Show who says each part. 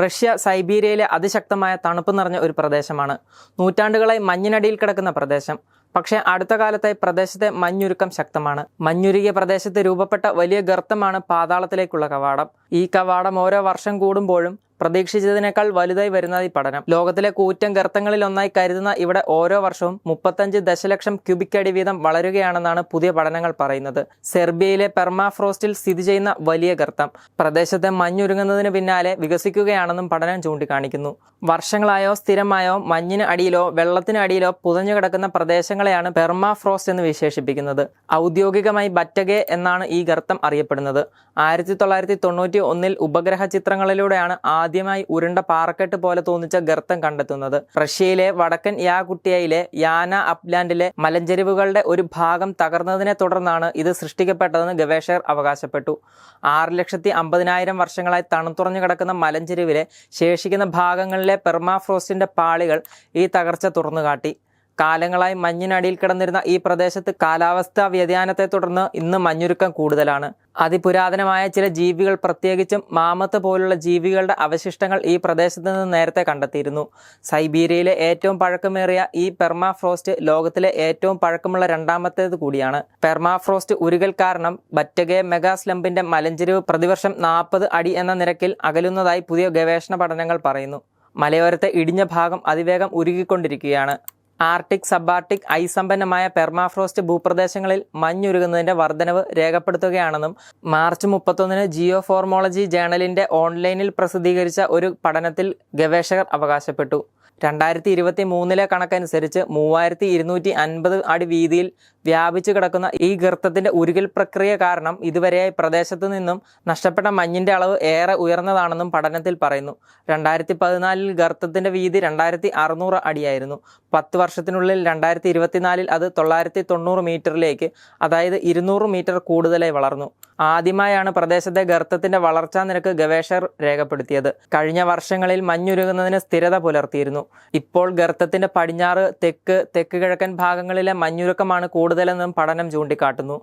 Speaker 1: Russia സൈബീരിയയിലെ അതിശക്തമായ തണുപ്പ് നിറഞ്ഞ ഒരു പ്രദേശമാണ്. നൂറ്റാണ്ടുകളായി മഞ്ഞിനടിയിൽ കിടക്കുന്ന പ്രദേശം. പക്ഷേ അടുത്ത കാലത്തായി പ്രദേശത്തെ മഞ്ഞുരുക്കം ശക്തമാണ്. മഞ്ഞുരുകിയ പ്രദേശത്ത് രൂപപ്പെട്ട വലിയ ഗർത്തമാണ് പാതാളത്തിലേക്കുള്ള കവാടം. ഈ കവാടം ഓരോ വർഷം കൂടുമ്പോഴും പ്രതീക്ഷിച്ചതിനേക്കാൾ വലുതായി വരുന്ന ഈ പഠനം. ലോകത്തിലെ കൂറ്റൻ ഗർത്തങ്ങളിൽ ഒന്നായി കരുതുന്ന ഇവിടെ ഓരോ വർഷവും മുപ്പത്തഞ്ച് ദശലക്ഷം ക്യൂബിക് അടി വീതം വളരുകയാണെന്നാണ് പുതിയ പഠനങ്ങൾ പറയുന്നത്. സെർബിയയിലെ പെർമാഫ്രോസ്റ്റിൽ സ്ഥിതി ചെയ്യുന്ന വലിയ ഗർത്തം. പ്രദേശത്തെ മഞ്ഞുരുങ്ങുന്നതിന് പിന്നാലെ വികസിക്കുകയാണെന്നും പഠനം ചൂണ്ടിക്കാണിക്കുന്നു. വർഷങ്ങളായോ സ്ഥിരമായോ മഞ്ഞിന് അടിയിലോ വെള്ളത്തിന് അടിയിലോ പുതഞ്ഞു കിടക്കുന്ന പ്രദേശങ്ങളെയാണ് പെർമാഫ്രോസ്റ്റ് എന്ന് വിശേഷിപ്പിക്കുന്നത്. ഔദ്യോഗികമായി ബറ്റഗെ എന്നാണ് ഈ ഗർത്തം അറിയപ്പെടുന്നത്. ആയിരത്തി തൊള്ളായിരത്തി തൊണ്ണൂറ്റി ഒന്നിൽ ഉപഗ്രഹ ചിത്രങ്ങളിലൂടെയാണ് ആദ്യമായി ഉരുണ്ട പാറക്കെട്ട് പോലെ തോന്നിച്ച ഗർത്തം കണ്ടെത്തുന്നത്. റഷ്യയിലെ വടക്കൻ യാകുട്ടിയയിലെ യാന അപ്ലാൻഡിലെ മലഞ്ചെരിവുകളുടെ ഒരു ഭാഗം തകർന്നതിനെ തുടർന്നാണ് ഇത് സൃഷ്ടിക്കപ്പെട്ടതെന്ന് ഗവേഷകർ അവകാശപ്പെട്ടു. ആറ് ലക്ഷത്തി അമ്പതിനായിരം വർഷങ്ങളായി തണുത്തുറഞ്ഞു കിടക്കുന്ന മലഞ്ചെരിവിലെ ശേഷിക്കുന്ന ഭാഗങ്ങളിലെ പെർമാഫ്രോസ്റ്റിന്റെ പാളികൾ ഈ തകർച്ച തുറന്നുകാട്ടി. കാലങ്ങളായി മഞ്ഞിനടിയിൽ കിടന്നിരുന്ന ഈ പ്രദേശത്ത് കാലാവസ്ഥാ വ്യതിയാനത്തെ തുടർന്ന് ഇന്ന് മഞ്ഞുരുക്കം കൂടുതലാണ്. അതിപുരാതനമായ ചില ജീവികൾ പ്രത്യേകിച്ചും മാമത്ത് പോലുള്ള ജീവികളുടെ അവശിഷ്ടങ്ങൾ ഈ പ്രദേശത്ത് നിന്ന് നേരത്തെ കണ്ടെത്തിയിരുന്നു. സൈബീരിയയിലെ ഏറ്റവും പഴക്കമേറിയ ഈ പെർമാഫ്രോസ്റ്റ് ലോകത്തിലെ ഏറ്റവും പഴക്കമുള്ള രണ്ടാമത്തേത് കൂടിയാണ്. പെർമാഫ്രോസ്റ്റ് ഉരുകൽ കാരണം ബറ്റഗെ മെഗാസ്ലംബിന്റെ മലഞ്ചെരിവ് പ്രതിവർഷം നാൽപ്പത് അടി എന്ന നിരക്കിൽ അകലുന്നതായി പുതിയ ഗവേഷണ പഠനങ്ങൾ പറയുന്നു. മലയോരത്തെ ഇടിഞ്ഞ ഭാഗം അതിവേഗം ഉരുകിക്കൊണ്ടിരിക്കുകയാണ്. ആർട്ടിക് സബ് ആർട്ടിക് ഐസമ്പന്നമായ പെർമാഫ്രോസ്റ്റ് ഭൂപ്രദേശങ്ങളിൽ മഞ്ഞുരുകുന്നതിന്റെ വർധനവ് രേഖപ്പെടുത്തുകയാണെന്നും മാർച്ച് മുപ്പത്തൊന്നിന് ജിയോ ഫോർമോളജി ജേണലിന്റെ ഓൺലൈനിൽ പ്രസിദ്ധീകരിച്ച ഒരു പഠനത്തിൽ ഗവേഷകർ അവകാശപ്പെട്ടു. രണ്ടായിരത്തി ഇരുപത്തി മൂന്നിലെ കണക്കനുസരിച്ച് മൂവായിരത്തി ഇരുന്നൂറ്റി അൻപത് അടി വീതിയിൽ വ്യാപിച്ചു കിടക്കുന്ന ഈ ഗർത്തത്തിന്റെ ഉരുകൽ പ്രക്രിയ കാരണം ഇതുവരെയായി പ്രദേശത്തു നിന്നും നഷ്ടപ്പെട്ട മഞ്ഞിന്റെ അളവ് ഏറെ ഉയർന്നതാണെന്നും പഠനത്തിൽ പറയുന്നു. രണ്ടായിരത്തി പതിനാലിൽ ഗർത്തത്തിന്റെ വീതി രണ്ടായിരത്തി അറുന്നൂറ് അടിയായിരുന്നു. പത്ത് വർഷത്തിനുള്ളിൽ രണ്ടായിരത്തി ഇരുപത്തിനാലിൽ അത് തൊള്ളായിരത്തി തൊണ്ണൂറ് മീറ്ററിലേക്ക് അതായത് ഇരുന്നൂറ് മീറ്റർ കൂടുതലായി വളർന്നു. ആദ്യമായാണ് പ്രദേശത്തെ ഗർത്തത്തിന്റെ വളർച്ചാ നിരക്ക് ഗവേഷകർ രേഖപ്പെടുത്തിയത്. കഴിഞ്ഞ വർഷങ്ങളിൽ മഞ്ഞുരുകുന്നതിന് സ്ഥിരത പുലർത്തിയിരുന്നു. ഇപ്പോൾ ഗർത്തത്തിന്റെ പടിഞ്ഞാറ് തെക്ക് തെക്ക് കിഴക്കൻ ഭാഗങ്ങളിലെ മഞ്ഞുരുക്കമാണ് കൂടുതലെന്നും പഠനം ചൂണ്ടിക്കാട്ടുന്നു.